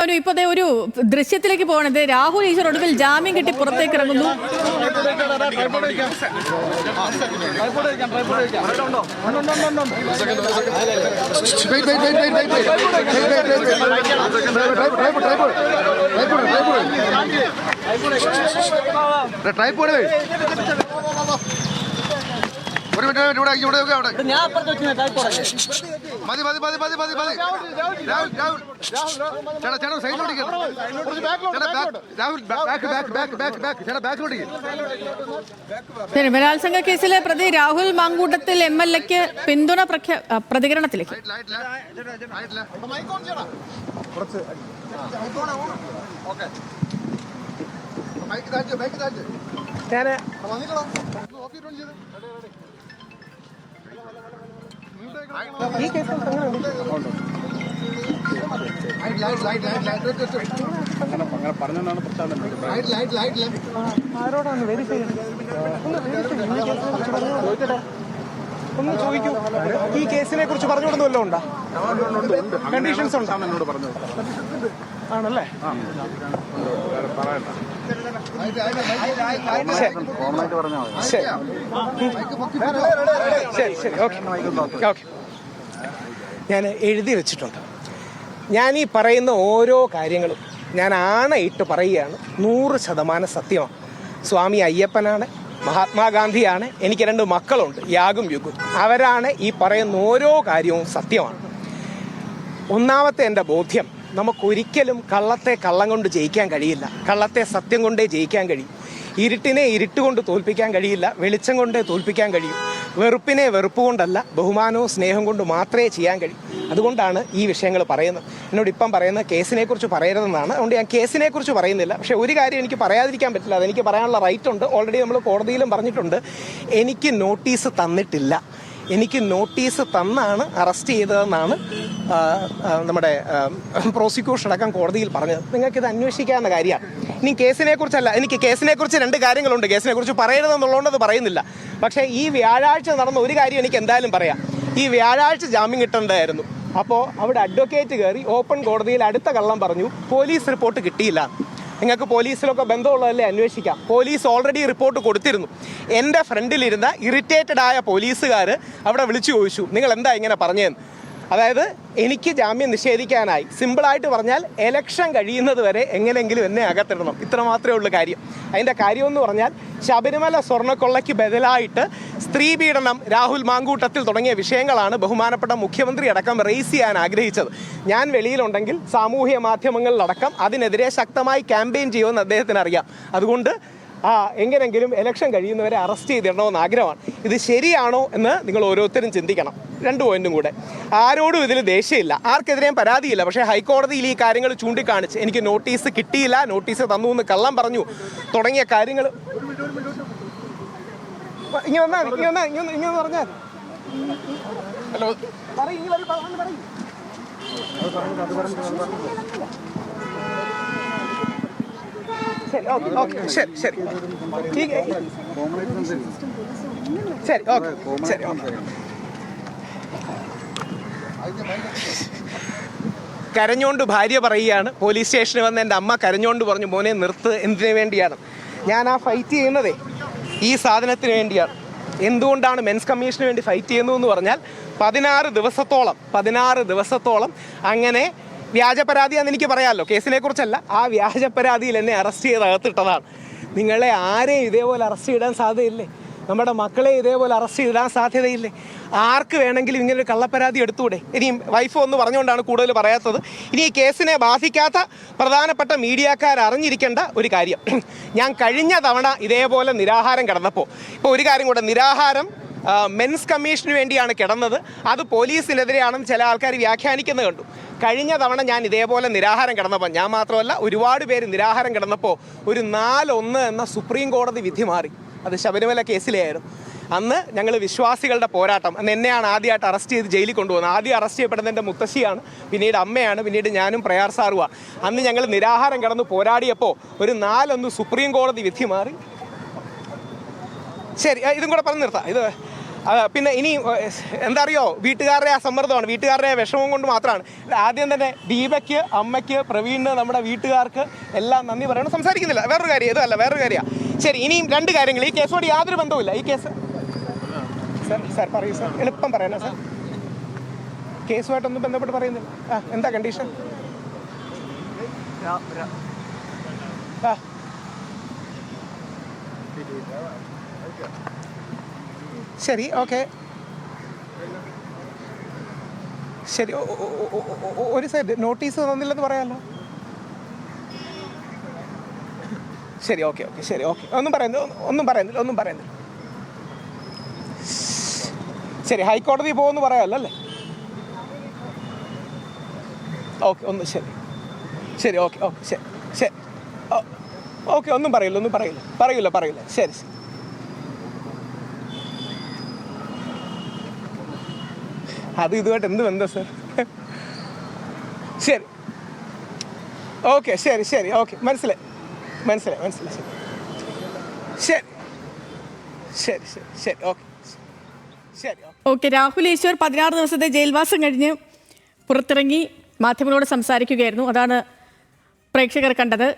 ഒരു ഇപ്പത്തെ ഒരു ദൃശ്യത്തിലേക്ക് പോകണത് രാഹുൽ ഈശ്വർ ഒടുവിൽ ജാമ്യം കിട്ടി പുറത്തേക്ക് ഇറങ്ങുന്നു Wait, ഒരു മിനിറ്റ് ഇവിടെ ഇവിടെ അവിടെ. മതി മതി മതി മതി മതി മതി. രാഹുൽ രാഹുൽ ചേട്ടാ ചേട്ടാ സൈഡിലോട്ട് ശരി ബലാത്സംഗ കേസിലെ പ്രതി രാഹുൽ മാങ്കൂട്ടത്തിൽ എം എൽ എക്ക് പിന്തുണ പ്രതികരണത്തിലേക്ക്. ഞാൻ വെരിഫൈ ഒന്ന് വെരിഫൈ ഒന്ന് ചോദിക്കൂ ഈ കേസിനെ കുറിച്ച് പറഞ്ഞു ഉണ്ടോ കണ്ടീഷൻസ് ഉണ്ടോ ആണല്ലേ ശരി. ശരി ഞാൻ എഴുതി വെച്ചിട്ടുണ്ട് ഞാൻ ഈ പറയുന്ന ഓരോ കാര്യങ്ങളും ഞാൻ ആണയിട്ട് പറയുകയാണ്. നൂറ് ശതമാനം സത്യമാണ്. സ്വാമി അയ്യപ്പനാണ് മഹാത്മാഗാന്ധിയാണ് എനിക്ക് രണ്ട് മക്കളുണ്ട് യാഗും യുഗും. അവരാണ് ഈ പറയുന്ന ഓരോ കാര്യവും സത്യമാണ്. ഒന്നാമത്തെ എന്റെ ബോധ്യം നമുക്കൊരിക്കലും കള്ളത്തെ കള്ളം കൊണ്ട് ജയിക്കാൻ കഴിയില്ല. കള്ളത്തെ സത്യം കൊണ്ടേ ജയിക്കാൻ കഴിയും. ഇരുട്ടിനെ ഇരുട്ട് കൊണ്ട് തോൽപ്പിക്കാൻ കഴിയില്ല. വെളിച്ചം കൊണ്ടേ തോൽപ്പിക്കാൻ കഴിയും. വെറുപ്പിനെ വെറുപ്പ് കൊണ്ടല്ല ബഹുമാനവും സ്നേഹം കൊണ്ട് മാത്രമേ ചെയ്യാൻ കഴിയൂ. അതുകൊണ്ടാണ് ഈ വിഷയങ്ങൾ പറയുന്നത്. എന്നോട് ഇപ്പം പറയുന്ന കേസിനെ കുറിച്ച് പറയരുതെന്നാണ്. അതുകൊണ്ട് ഞാൻ കേസിനെ കുറിച്ച് പറയുന്നില്ല. പക്ഷെ ഒരു കാര്യം എനിക്ക് പറയാതിരിക്കാൻ പറ്റില്ല. അതെനിക്ക് പറയാനുള്ള റൈറ്റ് ഉണ്ട്. ഓൾറെഡി നമ്മൾ കോടതിയിലും പറഞ്ഞിട്ടുണ്ട്. എനിക്ക് നോട്ടീസ് തന്നിട്ടില്ല. എനിക്ക് നോട്ടീസ് തന്നാണ് അറസ്റ്റ് ചെയ്തതെന്നാണ് നമ്മുടെ പ്രോസിക്യൂഷൻ അടക്കം കോടതിയിൽ പറഞ്ഞത്. നിങ്ങൾക്ക് ഇത് അന്വേഷിക്കാവുന്ന കാര്യമാണ്. ഇനി കേസിനെ കുറിച്ചല്ല എനിക്ക് കേസിനെ കുറിച്ച് രണ്ട് കാര്യങ്ങളുണ്ട്. കേസിനെ കുറിച്ച് പറയരുതെന്നുള്ളതുകൊണ്ട് അത് പറയുന്നില്ല. പക്ഷേ ഈ വ്യാഴാഴ്ച നടന്ന ഒരു കാര്യം എനിക്ക് എന്തായാലും പറയാം. ഈ വ്യാഴാഴ്ച ജാമ്യം കിട്ടേണ്ടതായിരുന്നു. അപ്പോൾ അവിടെ അഡ്വക്കേറ്റ് കയറി ഓപ്പൺ കോടതിയിൽ അടുത്ത കള്ളം പറഞ്ഞു പോലീസ് റിപ്പോർട്ട് കിട്ടിയില്ല. നിങ്ങൾക്ക് പോലീസിലൊക്കെ ബന്ധമുള്ളതല്ലേ അന്വേഷിക്കാം. പോലീസ് ഓൾറെഡി റിപ്പോർട്ട് കൊടുത്തിരുന്നു. എന്റെ ഫ്രണ്ടിലിരുന്ന ഇറിറ്റേറ്റഡ് ആയ പോലീസുകാർ അവിടെ വിളിച്ചു ചോദിച്ചു നിങ്ങൾ എന്താ ഇങ്ങനെ പറഞ്ഞതെന്ന് അതായത് എനിക്ക് ജാമ്യം നിഷേധിക്കാനായി സിമ്പിളായിട്ട് പറഞ്ഞാൽ എലക്ഷൻ കഴിയുന്നത് വരെ എങ്ങനെയെങ്കിലും എന്നെ അകത്തിടണം. ഇത്ര മാത്രമേ ഉള്ളൂ കാര്യം. അതിന്റെ കാര്യമെന്ന് പറഞ്ഞാൽ ശബരിമല സ്വർണക്കൊള്ളയ്ക്ക് ബദലായിട്ട് സ്ത്രീ പീഡനം രാഹുൽ മാങ്കൂട്ടത്തിൽ തുടങ്ങിയ വിഷയങ്ങളാണ് ബഹുമാനപ്പെട്ട മുഖ്യമന്ത്രി അടക്കം റേസ് ചെയ്യാൻ ആഗ്രഹിച്ചത്. ഞാൻ വെളിയിലുണ്ടെങ്കിൽ സാമൂഹ്യ മാധ്യമങ്ങളിലടക്കം അതിനെതിരെ ശക്തമായി ക്യാമ്പയിൻ ചെയ്യുമെന്ന് അദ്ദേഹത്തിന് അറിയാം. അതുകൊണ്ട് ആ എങ്ങനെങ്കിലും എലക്ഷൻ കഴിയുന്നവരെ അറസ്റ്റ് ചെയ്തിടണമെന്ന് ആഗ്രഹമാണ്. ഇത് ശരിയാണോ എന്ന് നിങ്ങൾ ഓരോരുത്തരും ചിന്തിക്കണം. രണ്ട് പോയിന്റും കൂടെ. ആരോടും ഇതിൽ ദേഷ്യമില്ല. ആർക്കെതിരെയും പരാതിയില്ല. പക്ഷേ ഹൈക്കോടതിയിൽ ഈ കാര്യങ്ങൾ ചൂണ്ടിക്കാണിച്ച് എനിക്ക് നോട്ടീസ് കിട്ടിയില്ല. നോട്ടീസ് തന്നു എന്ന് കള്ളം പറഞ്ഞു. തുടങ്ങിയ കാര്യങ്ങൾ ഇങ്ങനെ വന്നാൽ ഇങ്ങനെ വന്നാൽ ഇങ്ങനെ ഇങ്ങനെ പറഞ്ഞാൽ ഹലോ. ശരി ഓക്കെ ഓക്കെ ശരി ശരി. ശരി ഓക്കെ ശരി ഓക്കെ. കരഞ്ഞോണ്ട് ഭാര്യ പറയുകയാണ്. പോലീസ് സ്റ്റേഷനിൽ വന്ന് എന്റെ അമ്മ കരഞ്ഞോണ്ട് പറഞ്ഞു മോനെ നിർത്ത് എന്തിനു വേണ്ടിയാണ്? ഞാൻ ആ ഫൈറ്റ് ചെയ്യുന്നതേ ഈ സാധനത്തിന് വേണ്ടിയാണ്. എന്തുകൊണ്ടാണ് മെൻസ് കമ്മീഷന് വേണ്ടി ഫൈറ്റ് ചെയ്യുന്നു എന്ന് പറഞ്ഞാൽ പതിനാറ് ദിവസത്തോളം പതിനാറ് ദിവസത്തോളം അങ്ങനെ വ്യാജ പരാതിയാണെന്ന് എനിക്ക് പറയാമല്ലോ. കേസിനെ കുറിച്ചല്ല ആ വ്യാജ പരാതിയിൽ എന്നെ അറസ്റ്റ് ചെയ്ത് അകത്തിട്ടതാണ്. നിങ്ങളെ ആരെയും ഇതേപോലെ അറസ്റ്റ് ചെയ്താൻ സാധ്യതയില്ലേ? നമ്മുടെ മക്കളെ ഇതേപോലെ അറസ്റ്റ് ചെയ്തിടാൻ സാധ്യതയില്ലേ? ആർക്ക് വേണമെങ്കിലും ഇങ്ങനെ ഒരു കള്ളപ്പരാതി എടുത്തുകൂടെ ഇനിയും വൈഫ് ഒന്ന് പറഞ്ഞുകൊണ്ടാണ് കൂടുതൽ പറയാത്തത്. ഇനി ഈ കേസിനെ ബാധിക്കാത്ത പ്രധാനപ്പെട്ട മീഡിയക്കാർ അറിഞ്ഞിരിക്കേണ്ട ഒരു കാര്യം. ഞാൻ കഴിഞ്ഞ തവണ ഇതേപോലെ നിരാഹാരം കിടന്നപ്പോൾ ഇപ്പോൾ ഒരു കാര്യം കൂടെ നിരാഹാരം മെൻസ് കമ്മീഷന് വേണ്ടിയാണ് കിടന്നത്. അത് പോലീസിനെതിരെയാണെന്ന് ചില ആൾക്കാർ വ്യാഖ്യാനിക്കുന്നത് കണ്ടു. കഴിഞ്ഞ തവണ ഞാൻ ഇതേപോലെ നിരാഹാരം കിടന്നപ്പോൾ ഞാൻ മാത്രമല്ല ഒരുപാട് പേര് നിരാഹാരം കിടന്നപ്പോൾ ഒരു നാലൊന്ന് എന്ന സുപ്രീം കോടതി വിധി മാറി. അത് ശബരിമല കേസിലെയായിരുന്നു. അന്ന് ഞങ്ങൾ വിശ്വാസികളുടെ പോരാട്ടം. അന്ന് എന്നെയാണ് ആദ്യമായിട്ട് അറസ്റ്റ് ചെയ്ത് ജയിലിൽ കൊണ്ടുപോകുന്നത്. ആദ്യം അറസ്റ്റ് ചെയ്യപ്പെടുന്നത് എന്റെ മുത്തശ്ശിയാണ് പിന്നീട് അമ്മയാണ് പിന്നീട് ഞാനും പ്രയാർ സാറുമാണ് അന്ന് ഞങ്ങൾ നിരാഹാരം കിടന്ന് പോരാടിയപ്പോൾ ഒരു നാലൊന്ന് സുപ്രീം കോടതി വിധി മാറി. ശരി ഇതും കൂടെ പറഞ്ഞു നിർത്താം. ഇത് പിന്നെ ഇനി എന്താ അറിയോ വീട്ടുകാരുടെ ആ സമ്മർദ്ദമാണ്. വീട്ടുകാരുടെ വിഷമം കൊണ്ട് മാത്രമാണ്. ആദ്യം തന്നെ ദീപയ്ക്ക് അമ്മയ്ക്ക് പ്രവീണിന് നമ്മുടെ വീട്ടുകാർക്ക് എല്ലാം നന്ദി പറയണം. സംസാരിക്കുന്നില്ല. വേറൊരു കാര്യം ഇതല്ല വേറൊരു കാര്യമാണ് ശരി ഇനിയും രണ്ട് കാര്യങ്ങൾ. ഈ കേസോട് യാതൊരു ബന്ധവുമില്ല. ഈ കേസ് സാർ സാർ പറയൂ സാർ. എളുപ്പം പറയണേ സാർ. കേസുമായിട്ടൊന്നും ബന്ധപ്പെട്ട് പറയുന്നില്ല. ആ എന്താ കണ്ടീഷൻ ആ. ശരി ഓക്കെ. ശരി ഒരു സൈഡ് നോട്ടീസ് തന്നില്ലെന്ന് പറയാമല്ലോ ശരി ഓക്കെ ഓക്കെ ശരി ഓക്കെ. ഒന്നും പറയുന്നില്ല ഒന്നും- പറയുന്നില്ല ഒന്നും പറയുന്നില്ല. ശരി ഹൈക്കോടതി പോകുമെന്ന് പറയാമല്ലോ അല്ലേ? ഓക്കെ ഒന്ന് ശരി. ശരി ഓക്കെ ഓക്കെ ശരി ശരി. ഓക്കെ ഒന്നും പറയില്ല ഒന്നും പറയില്ല. പറയില്ല പറയില്ല. ശരി ശരി. അത് ഇതുമായിട്ട് എന്ത് ബന്ധം സർ ശരി. ഓക്കെ ശരി ശരി. ഓക്കെ മനസ്സിലായി. മനസ്സിലായി മനസ്സിലായി. ശരി. ശരി. ശരി ശരി ശരി. ഓക്കെ ശരി ഓക്കെ രാഹുൽ ഈശ്വർ പതിനാറ് ദിവസത്തെ ജയിൽവാസം കഴിഞ്ഞ് പുറത്തിറങ്ങി മാധ്യമങ്ങളോട് സംസാരിക്കുകയായിരുന്നു. അതാണ് പ്രേക്ഷകർ കണ്ടത്.